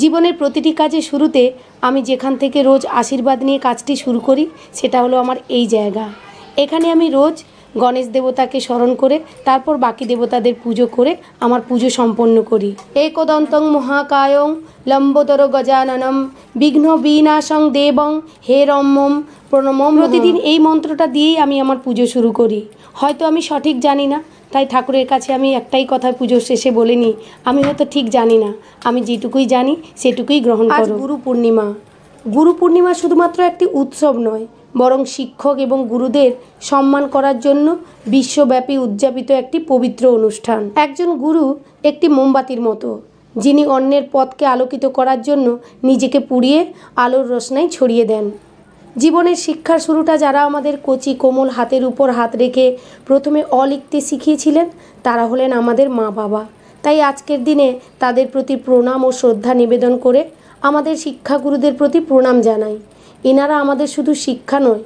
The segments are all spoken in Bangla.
জীবনের প্রতিটি কাজে শুরুতে আমি যেখান থেকে রোজ আশীর্বাদ নিয়ে কাজটি শুরু করি, সেটা হলো আমার এই জায়গা। এখানে আমি রোজ গণেশ দেবতাকে স্মরণ করে, তারপর বাকি দেবতাদের পুজো করে আমার পুজো সম্পন্ন করি। একদন্তং মহাকায়ং লম্বোদর গজাননম বিঘ্ন বিনাশং দেবং হে রম্যম প্রণমম প্রতিদিন এই মন্ত্রটা দিয়েই আমি আমার পুজো শুরু করি। হয়তো আমি সঠিক জানি না তাই ঠাকুরের কাছে আমি একটাই কথা পুজোর শেষে বলে নিই আমি হয়তো ঠিক জানি না আমি যেটুকুই জানি সেটুকুই গ্রহণ করো। গুরু পূর্ণিমা। গুরু পূর্ণিমা শুধুমাত্র একটি উৎসব নয় বরং শিক্ষক এবং গুরুদের সম্মান করার জন্য বিশ্বব্যাপী উদযাপিত একটি পবিত্র অনুষ্ঠান। একজন গুরু একটি মোমবাতির মতো যিনি অন্যের পথকে আলোকিত করার জন্য নিজেকে পুড়িয়ে আলোর রোশনাই ছড়িয়ে দেন। জীবনের শিক্ষার শুরুটা যারা আমাদের কচি কোমল হাতের উপর হাত রেখে প্রথমে অ লিখতে শিখিয়েছিলেন, তারা হলেন আমাদের মা বাবা। তাই আজকের দিনে তাদের প্রতি প্রণাম ও শ্রদ্ধা নিবেদন করে আমাদের শিক্ষাগুরুদের প্রতি প্রণাম জানাই। এনারা আমাদের শুধু শিক্ষা নয়,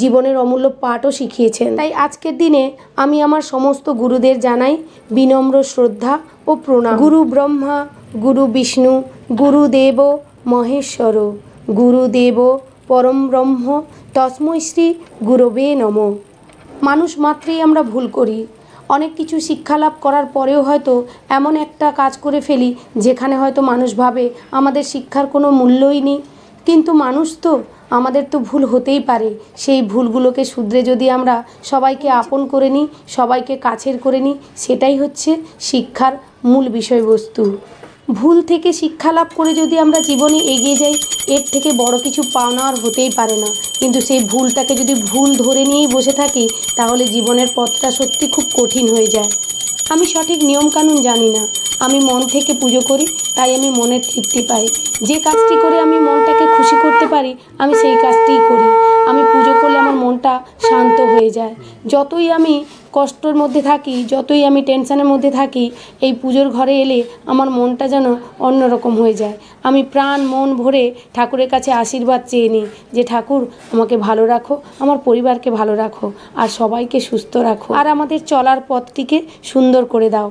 জীবনের অমূল্য পাঠও শিখিয়েছেন। তাই আজকের দিনে আমি আমার সমস্ত গুরুদের জানাই বিনম্র শ্রদ্ধা ও প্রণাম। গুরু ব্রহ্মা, গুরু বিষ্ণু গুরুদেব মহেশ্বর গুরুদেব পরম ব্রহ্ম, তস্মৈ শ্রী গুরবে নম। মানুষ মাত্রেই আমরা ভুল করি। অনেক কিছু শিক্ষা লাভ করার পরেও হয়তো এমন একটা কাজ করে ফেলি, যেখানে হয়তো মানুষ ভাবে আমাদের শিক্ষার কোনো মূল্যই নেই। কিন্তু মানুষ তো, আমাদের তো ভুল হতেই পারে। সেই ভুলগুলোকে শুধরে যদি আমরা সবাইকে আপন করে নিই, সবাইকে কাছের করে নিই, সেটাই হচ্ছে শিক্ষার মূল বিষয়বস্তু। ভুল থেকে শিক্ষা লাভ করে যদি আমরা জীবনে এগিয়ে যাই, এর থেকে বড় কিছু পাওনা আর হতেই পারে না। কিন্তু সেই ভুলটাকে যদি ভুল ধরে নিয়েই বসে থাকি, তাহলে জীবনের পথটা সত্যি খুব কঠিন হয়ে যায়। আমি সঠিক নিয়মকানুন জানি না। আমি মন থেকে পুজো করি, তাই আমি মনের তৃপ্তি পাই। যে কাজটি করে আমি মনটাকে খুশি করতে পারি, আমি সেই কাজটিই করি। আমি পুজো মনটা শান্ত হয়ে যায়। যতই আমি কষ্টর মধ্যে থাকি, যতই আমি টেনশনের মধ্যে থাকি, এই পুজোর ঘরে এলে আমার মনটা যেন অন্যরকম হয়ে যায়। আমি প্রাণ, মন ভরে ঠাকুরের কাছে আশীর্বাদ চেয়ে নিই যে, ঠাকুর, আমাকে ভালো রাখো, আমার পরিবারকে ভালো রাখো, আর সবাইকে সুস্থ রাখো। আর আমাদের চলার পথটিকে সুন্দর করে দাও।